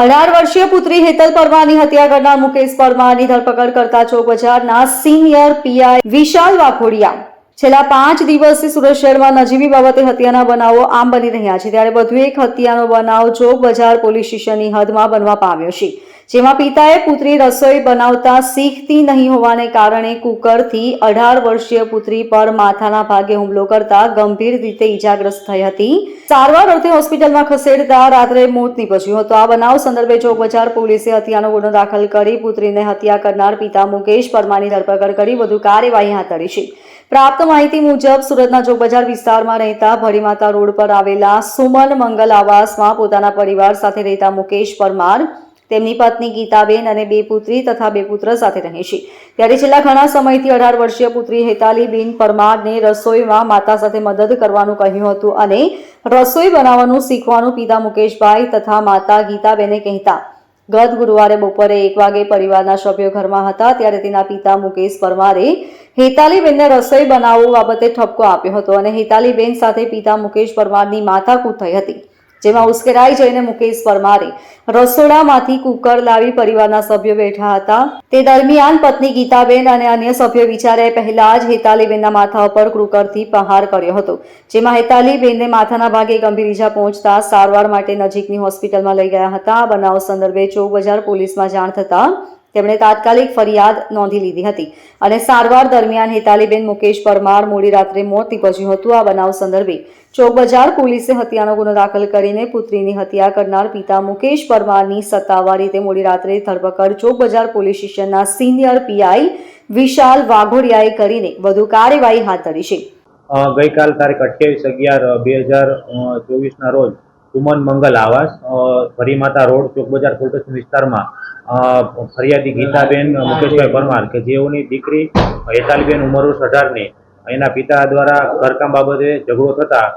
અઢાર વર્ષીય પુત્રી હેતલ પરમારની હત્યા કરનાર મુકેશ પરમારની ધરપકડ કરતા ચોક બજારના સિનિયર પીઆઈ વિશાલ વાઘોડિયા. છેલ્લા પાંચ દિવસથી સુરત શહેરમાં નજીવી બાબતે હત્યાના બનાવો આમ બની રહ્યા છે. ત્યારે વધુ એક હત્યાનો બનાવ ચોક બજાર પોલીસ સ્ટેશનની હદમાં બનવા પામ્યો છે. જેમાં પિતાએ પુત્રી રસોઈ બનાવતા શીખતી નહીં હોવાને કારણે કુકરથી અઢાર વર્ષીય પુત્રી પર માથાના ભાગે હુમલો કરતા ગંભીર રીતે ઈજાગ્રસ્ત થઈ હતી. સારવાર અર્થે હોસ્પિટલમાં ખસેડતા રાત્રે મોત નીપજ્યું હતું. આ બનાવ સંદર્ભે ચોક બજાર પોલીસે હત્યાનો ગુનો દાખલ કરી પુત્રીને હત્યા કરનાર પિતા મુકેશ પરમાની ધરપકડ કરી વધુ કાર્યવાહી હાથ ધરી છે. પ્રાપ્ત માહિતી મુજબ સુરતના ચોકબજાર વિસ્તારમાં રહેતા ભડીમાતા રોડ પર આવેલા સુમન મંગલ આવાસમાં પોતાના પરિવાર સાથે રહેતા મુકેશ પરમાર તેમની પત્ની ગીતાબેન અને બે પુત્રી તથા બે પુત્ર સાથે રહે છે. ત્યારે છેલ્લા ઘણા સમયથી અઢાર વર્ષીય પુત્રી હેતાલીબેન પરમારને રસોઈમાં માતા સાથે મદદ કરવાનું કહ્યું હતું અને રસોઈ બનાવવાનું શીખવાનું પિતા મુકેશભાઈ તથા માતા ગીતાબેને કહેતા. ગત ગુરુવારે બપોરે એક વાગે પરિવારના સભ્યો ઘરમાં હતા ત્યારે તેના પિતા મુકેશ પરમારે હેતાલીબેનને રસોઈ બનાવવા બાબતે ઠપકો આપ્યો હતો અને હેતાલીબેન સાથે પિતા મુકેશ પરમારની માથાકૂટ થઈ હતી. જેમાં ઉશ્કેરાઈ જઈને મુકેશ પરમારે રસોડામાંથી કુકર લાવી પરિવારના સભ્યો બેઠા હતા. તે દરમિયાન પત્ની ગીતાબેન અને અન્ય સભ્યો વિચારે પહેલા જ હેતાલીબેનના માથા ઉપર કુકરથી પ્રહાર કર્યો હતો, જેમાં હેતાલીબેનને માથાના ભાગે ગંભીર ઈજા પહોંચતા સારવાર માટે નજીકની હોસ્પિટલમાં લઈ ગયા હતા. બનાવ સંદર્ભે ચોક બજાર પોલીસમાં જાણ થતા તેમણે તાત્કાલિક ફરિયાદ નોંધી લીધી હતી. અને સારવાર દરમિયાન હેતાલીબેન મુકેશ પરમાર મોડી રાત્રે મોત નીપજ્યું હતું. આ બનાવ સંદર્ભે ચોક પોલીસે હત્યાનો ગુનો દાખલ કરીને પુત્રીની હત્યા કરનાર પિતા મુકેશ પરમારની સત્તાવાર રીતે મોડી રાત્રે ધરપકડ ચોક પોલીસ સ્ટેશનના સિનિયર પીઆઈ વિશાલ વાઘોડિયાએ કરીને વધુ કાર્યવાહી હાથ ધરી છે. ગઈકાલ તારીખ અઠ્યાવીસ અગિયાર બે હજાર ચોવીસના રોજ સુમન મંગલ આવાસ અ, રોડ ચોક પોલીસ વિસ્તારમાં ફરિયાદી ગીતાબેન મુકેશભાઈ પરમાર કે જેઓની દીકરી હેતાલીબેન ઉંમર વર્ષ અઢારની એના પિતા દ્વારા ઘરકામ બાબતે ઝઘડો થતાં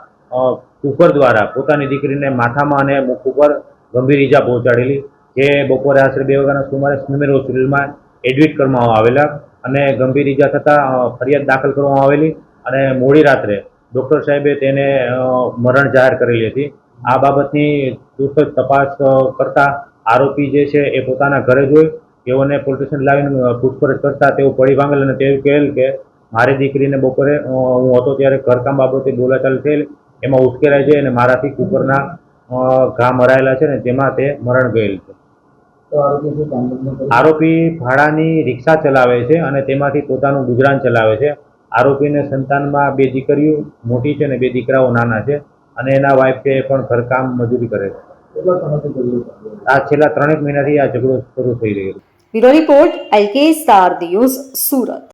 કુકર દ્વારા પોતાની દીકરીને માથામાં અને મુખ ઉપર ગંભીર ઈજા પહોંચાડેલી, જે બપોરે આશરે બે વાગ્યાના સુમારે સ્મીમેર હોસ્પિટલમાં એડમિટ કરવામાં આવેલા અને ગંભીર ઈજા થતાં ફરિયાદ દાખલ કરવામાં આવેલી અને મોડી રાત્રે ડૉક્ટર સાહેબે તેને મરણ જાહેર કરેલી હતી. આ બાબતની તુરત તપાસ કરતા આરોપી જે છે એ પોતાના ઘરે જોઈ તેઓને પોલીસ સ્ટેશન લાવીને પૂછપરછ કરતા તેઓ પડી ભાંગેલ અને તેવું કહેલ કે મારી દીકરીને બપોરે હું હતો ત્યારે ઘરકામ બાબતે બોલાચાલ થયેલ. એમાં ઉશ્કેરાઈ છે અને મારાથી કુકરના ઘા મરાયેલા છે ને તેમાં તે મરણ ગયેલ છે. આરોપી ભાડાની રિક્ષા ચલાવે છે અને તેમાંથી પોતાનું ગુજરાન ચલાવે છે. આરોપીને સંતાનમાં બે દીકરીઓ મોટી છે અને બે દીકરાઓ નાના છે અને એના છે એ પણ ઘરકામ મજૂરી કરે છે. આ છેલ્લા ત્રણેક મહિનાથી આ ઝઘડો શરૂ થઈ રહ્યો bureau report LK star news Surat.